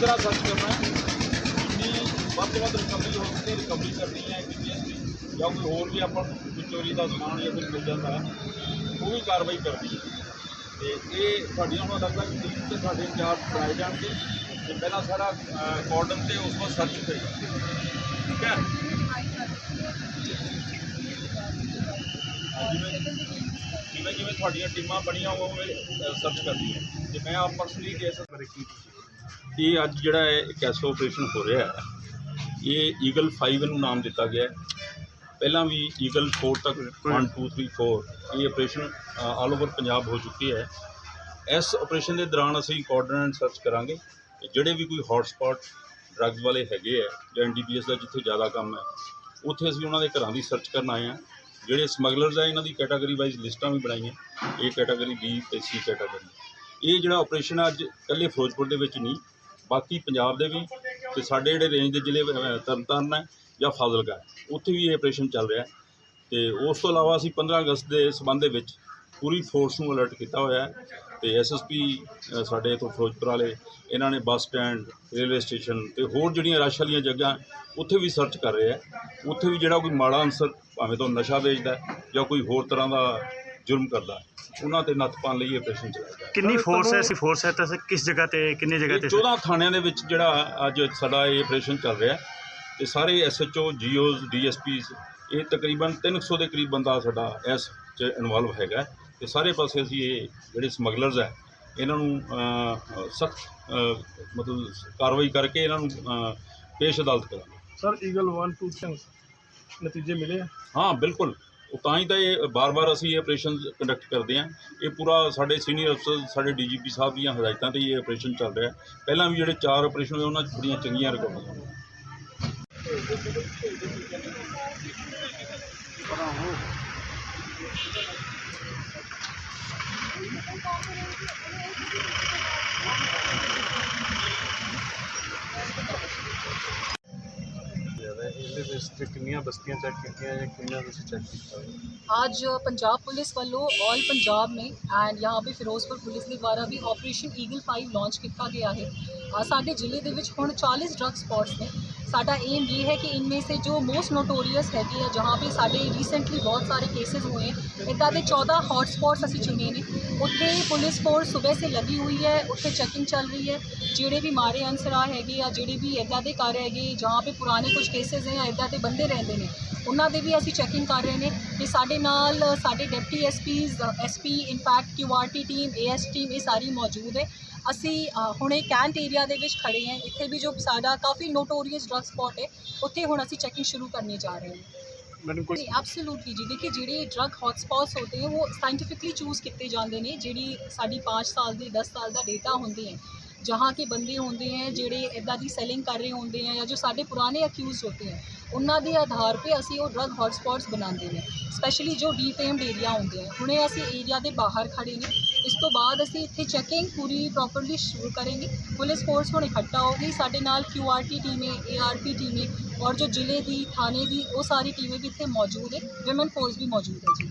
ਤਰ੍ਹਾਂ ਸਰਚ ਕਰਨਾ ਹੈ ਜਿੰਨੀ ਵੱਧ ਤੋਂ ਵੱਧ ਰਿਕਵਰੀ ਹੋ ਸਕੇ ਰਿਕਵਰੀ ਕਰਨੀ ਹੈ ਕਿ ਜਾਂ ਕੋਈ ਹੋਰ ਵੀ ਆਪਾਂ ਨੂੰ ਚੋਰੀ ਦਾ ਸਮਾਨ ਜਾਂ ਕੁਝ ਮਿਲ ਜਾਂਦਾ ਹੈ, ਉਹ ਵੀ ਕਾਰਵਾਈ ਕਰਨੀ ਹੈ। ਤੇ ਇਹ ਸਾਡੀਆਂ ਹੁਣ ਲੱਗਦਾ ਕਿ ਟੀਮ ਤੇ ਸਾਡੇ ਇੰਚਾਰਜ ਬਣਾਏ ਜਾਣਗੇ। ਤੇ ਪਹਿਲਾਂ ਸਾਰਾ ਕਾਰਡਨ ਤੇ ਉਸ ਤੋਂ ਸਰਚ ਕਰੀ। ਠੀਕ ਹੈ? ਜਿਵੇਂ ਜਿਵੇਂ ਜਿਵੇਂ ਤੁਹਾਡੀਆਂ ਟੀਮਾਂ ਬਣੀਆਂ ਉਵੇਂ ਸਰਚ ਕਰਦੀਆਂ ਤੇ ਮੈਂ ਆਪ ਪਰਸਨਲੀ ਕੇਸ ਬਾਰੇ ਕੀ ਇਹ ਅੱਜ ਜਿਹੜਾ ਹੈ ਇੱਕ ਐਸਾ ਆਪਰੇਸ਼ਨ ਹੋ ਰਿਹਾ ਹੈ, ਇਹ ਈਗਲ 5 ਨੂੰ ਨਾਮ ਦਿੱਤਾ ਗਿਆ ਹੈ। ਪਹਿਲਾਂ ਵੀ ਈਗਲ 4 ਤੱਕ 1 2 3 4 ਇਹ ਆਪਰੇਸ਼ਨ ਆਲ ਓਵਰ ਪੰਜਾਬ ਹੋ ਚੁੱਕੀ ਹੈ। ਇਸ ਆਪਰੇਸ਼ਨ ਦੇ ਦੌਰਾਨ ਅਸੀਂ ਕੋਆਰਡੀਨੇਟ ਸਰਚ ਕਰਾਂਗੇ ਤੇ ਜਿਹੜੇ ਵੀ ਕੋਈ ਹੌਟ ਸਪੌਟ ਡਰੱਗਸ ਵਾਲੇ ਹੈਗੇ ਆ ਜਾਂ ਐਨਡੀਪੀਐਸ ਦਾ ਜਿੱਥੇ ਜ਼ਿਆਦਾ ਕੰਮ ਹੈ, ਉੱਥੇ ਅਸੀਂ ਉਹਨਾਂ ਦੇ ਘਰਾਂ ਦੀ ਸਰਚ ਕਰਨ ਆਏ ਹਾਂ। ਜਿਹੜੇ ਸਮਗਲਰਸ ਆ ਇਹਨਾਂ ਦੀ ਕੈਟਾਗਰੀ ਵਾਈਜ਼ ਲਿਸਟਾਂ ਵੀ ਬਣਾਈਆਂ। ਇਹ ਕੈਟਾਗਰੀ ਬੀ ਤੇ ਸੀ ਕੈਟਾਗਰੀ ਇਹ ਜਿਹੜਾ ਆਪਰੇਸ਼ਨ ਅੱਜ ਇਕੱਲੇ ਫਿਰੋਜ਼ਪੁਰ ਦੇ ਵਿੱਚ ਨਹੀਂ, ਬਾਕੀ ਪੰਜਾਬ ਦੇ ਵੀ ਤੇ ਸਾਡੇ ਜਿਹੜੇ ਰੇਂਜ ਦੇ ਜ਼ਿਲ੍ਹੇ ਤਰਨਤਾਰਨ ਹੈ ਜਾਂ ਫਾਜ਼ਿਲਕਾ ਉੱਥੇ ਵੀ ਇਹ ਆਪਰੇਸ਼ਨ ਚੱਲ ਰਿਹਾ ਹੈ। ਤੇ ਉਸ ਤੋਂ ਇਲਾਵਾ ਅਸੀਂ 15 ਅਗਸਤ ਦੇ ਸਬੰਧ ਦੇ ਵਿੱਚ ਪੂਰੀ ਫੋਰਸ ਨੂੰ ਅਲਰਟ ਕੀਤਾ ਹੋਇਆ ਹੈ ਤੇ ਐਸਐਸਪੀ ਸਾਡੇ ਤੋਂ ਫਿਰੋਜ਼ਪੁਰ ਵਾਲੇ, ਇਹਨਾਂ ਨੇ ਬੱਸ ਸਟੈਂਡ, ਰੇਲਵੇ ਸਟੇਸ਼ਨ ਤੇ ਹੋਰ ਜਿਹੜੀਆਂ ਰਸ਼ ਵਾਲੀਆਂ ਜਗ੍ਹਾ ਉੱਥੇ ਵੀ ਸਰਚ ਕਰ ਰਹੇ ਆ ਉੱਥੇ ਵੀ ਜਿਹੜਾ ਕੋਈ ਮਾੜਾ ਅਨਸਰ ਭਾਵੇਂ ਤੋਂ ਨਸ਼ਾ ਵੇਚਦਾ ਜਾਂ ਕੋਈ ਹੋਰ ਤਰ੍ਹਾਂ ਦਾ ਜੁਰਮ ਕਰਦਾ ਹੈ, ਉਹਨਾਂ ਤੇ ਨੱਥ ਪਾਉਣ ਲਈ ਇਹ ਆਪਰੇਸ਼ਨ ਚਲਾਇਆ ਕਿੰਨੀ ਫੋਰਸ ਹੈ ਅਸੀਂ ਫੋਰਸ ਹੈ? ਤਾਂ ਅਸੀਂ ਕਿਸ ਜਗ੍ਹਾ ਤੇ ਕਿੰਨੀ ਜਗ੍ਹਾ ਇਹ ਤੇ 14 ਥਾਣਿਆਂ ਦੇ ਵਿੱਚ ਜਿਹੜਾ ਅੱਜ ਸਾਡਾ ਇਹ ਆਪਰੇਸ਼ਨ ਚੱਲ ਰਿਹਾ ਹੈ ਤੇ ਸਾਰੇ ਐਸਐਚਓ ਜੀਓਜ਼ ਡੀਐਸਪੀਜ਼ ਇਹ ਤਕਰੀਬਨ 300 ਦੇ ਕਰੀਬ ਬੰਦਾ ਸਾਡਾ ਇਸ ਚ ਇਨਵੋਲਵ ਹੈਗਾ ਤੇ ਸਾਰੇ ਪਾਸੇ ਅਸੀਂ ਇਹ ਜਿਹੜੇ ਸਮਗਲਰਸ ਹੈ ਇਹਨਾਂ ਨੂੰ ਸਖਤ ਮਤਲਬ ਕਾਰਵਾਈ ਕਰਕੇ ਇਹਨਾਂ ਨੂੰ ਅਹ, ਪੇਸ਼ ਅਦਾਲਤ ਕਰਾਂਗੇ। ਸਰ ਈਗਲ 1 2 3 ਨਤੀਜੇ ਮਿਲੇ ਆ। ਹਾਂ ਬਿਲਕੁਲ। ਉਹ ਤਾਂ ਹੀ ਤਾਂ ਇਹ ਬਾਰ-ਬਾਰ ਅਸੀਂ ਇਹ ਆਪਰੇਸ਼ਨ ਕੰਡਕਟ ਕਰਦੇ ਹਾਂ। ਇਹ ਪੂਰਾ ਸਾਡੇ ਸੀਨੀਅਰ ਅਫਸਰ ਸਾਡੇ ਡੀਜੀਪੀ ਸਾਹਿਬ ਦੀਆਂ ਹਦਾਇਤਾਂ ਤੇ ਇਹ ਆਪਰੇਸ਼ਨ ਚੱਲ ਰਿਹਾ। ਪਹਿਲਾਂ ਵੀ ਜਿਹੜੇ ਚਾਰ ਆਪਰੇਸ਼ਨ ਹੋਏ, ਉਹਨਾਂ 'ਚ ਬੜੀਆਂ ਚੰਗੀਆਂ ਰਿਕਾਰਡਾਂ ਹੋਈਆਂ। ਇਹਦੇ ਵਿੱਚ ਤੇ ਕਿੰਨੀਆਂ ਬਸਤੀਆਂ ਚੈੱਕ ਕੀਤੀਆਂ ਜਾਂ ਕਿੰਨਾ ਤੁਸੀਂ ਚੈੱਕ ਕੀਤਾ आज पंजाब पुलिस वालों ऑल पंजाब में ਐਂਡ यहाँ पे ਫਿਰੋਜ਼ਪੁਰ ਪੁਲਿਸ ਦੇ ਦੁਆਰਾ ਵੀ ਆਪਰੇਸ਼ਨ ਈਗਲ 5 ਲਾਂਚ ਕੀਤਾ ਗਿਆ ਹੈ ਅ, ਸਾਡੇ ਜ਼ਿਲ੍ਹੇ ਦੇ ਵਿੱਚ ਹੁਣ 40 ਡਰਗ ਸਪੌਟਸ ਨੇ ਸਾਡਾ ਏਮ ਇਹ ਹੈ ਕਿ ਇਨਮੇ ਸੇ ਜੋ ਮੋਸਟ ਨੋਟੋਰੀਅਸ ਹੈਗੇ ਆ, ਜਹਾਂ ਪੇ ਸਾਡੇ ਰੀਸੈਂਟਲੀ ਬਹੁਤ ਸਾਰੇ ਕੇसेस ਹੋਏ ਇਦਾਂ ਦੇ 14 ਹੌਟ ਸਪੌਟਸ ਅਸੀਂ ਚੁਣੇ ਨੇ। ਉੱਥੇ ਪੁਲਿਸ ਫੋਰਸ ਸਵੇਰ ਸੇ ਲੱਗੀ ਹੋਈ ਹੈ, ਉੱਥੇ ਚੈਕਿੰਗ ਚੱਲ ਰਹੀ ਹੈ, ਜਿਹੜੇ ਵੀ ਮਾਰੇ ਅਨਸਰਾ ਹੈਗੇ ਆ, ਜਿਹੜੇ ਵੀ ਇਦਾਂ ਦੇ ਕਰ ਹੈਗੇ, ਜਹਾਂ ਪੇ ਪੁਰਾਣੇ ਕੁਝ ਕੇसेस ਹੈ ਇਦਾਂ ਦੇ ਬੰਦੇ ਰਹਿੰਦੇ ਨੇ, ਉਹਨਾਂ ਦੇ ਵੀ ਅਸੀਂ ਚੈਕਿੰਗ ਕਰ ਰਹੇ ਨੇ ਕਿ ਸਾਡੇ ਨਾਲ ਸਾਡੇ deputy SPs SP in fact QRT team AS team ਇਹ ਸਾਰੀ ਮੌਜੂਦ ਹੈ। ਅਸੀਂ ਹੁਣੇ ਕੈਂਟ ਏਰੀਆ ਦੇ ਵਿੱਚ ਖੜੇ ਹਾਂ। ਇੱਥੇ ਵੀ ਜੋ ਸਾਡਾ ਕਾਫੀ ਨੋਟੋਰੀਅਸ ਡਰਗ ਸਪੌਟ ਹੈ ਉੱਥੇ ਹੁਣ ਅਸੀਂ ਚੈਕਿੰਗ ਸ਼ੁਰੂ ਕਰਨੇ ਜਾ ਰਹੇ ਹਾਂ। ਮੈਨੂੰ ਕੋਈ ਐਬਸੋਲੂਟਲੀ ਜੀ। ਦੇਖिए ਜਿਹੜੇ ਡਰਗ ਹੌਟਸਪੌਟਸ ਹੁੰਦੇ ਹੈ ਉਹ ਸਾਇੰਟੀਫਿਕਲੀ ਚੂਜ਼ ਕੀਤੇ ਜਾਂਦੇ ਨੇ ਜਿਹੜੀ ਸਾਡੀ 5 ਸਾਲ ਦੀ 10 ਸਾਲ ਦਾ ਡੇਟਾ ਹੁੰਦੀ ਹੈ ਜਹਾਂ ਕੇ ਬੰਦੇ ਹੁੰਦੇ ਹੈ, ਜਿਹੜੇ ਇਦਾਂ ਦੀ ਸੈਲਿੰਗ ਕਰ ਰਹੇ ਹੁੰਦੇ ਹੈ ਜਾਂ ਜੋ ਸਾਡੇ ਪੁਰਾਣੇ ਅਕਿਊਜ਼ ਹੁੰਦੇ ਹੈ, ਉਹਨਾਂ ਦੇ ਆਧਾਰ 'ਤੇ ਅਸੀਂ ਉਹ ਡਰਗ ਹੌਟਸਪੌਟਸ ਬਣਾਉਂਦੇ ਨੇ ਸਪੈਸ਼ਲੀ ਜੋ ਡੀਫੇਮਡ ਏਰੀਆ ਹੁੰਦੇ ਹੈ। ਹੁਣੇ ਅਸੀਂ ਏਰੀਆ ਦੇ ਬਾਹਰ ਖੜੇ ਨੇ, ਇਸ ਤੋਂ ਬਾਅਦ ਅਸੀਂ ਇੱਥੇ ਚੈਕਿੰਗ ਪੂਰੀ ਪ੍ਰੋਪਰਲੀ ਸ਼ੁਰੂ ਕਰਾਂਗੇ। ਪੁਲਿਸ ਫੋਰਸ ਹੁਣ ਇਕੱਠਾ ਹੋ ਗਈ, ਸਾਡੇ ਨਾਲ ਕਿਊਆਰਟੀ ਟੀਮੇ ਏਆਰਪੀ ਟੀਮੇ ਔਰ ਜੋ ਜ਼ਿਲ੍ਹੇ ਦੀ, ਥਾਣੇ ਦੀ ਉਹ ਸਾਰੀ ਟੀਮੇ ਵੀ ਇੱਥੇ ਮੌਜੂਦ ਹੈ ਵਿਮਨ ਫੋਰਸ ਵੀ ਮੌਜੂਦ ਹੈ ਜੀ।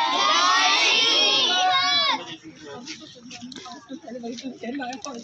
么一分钱来换？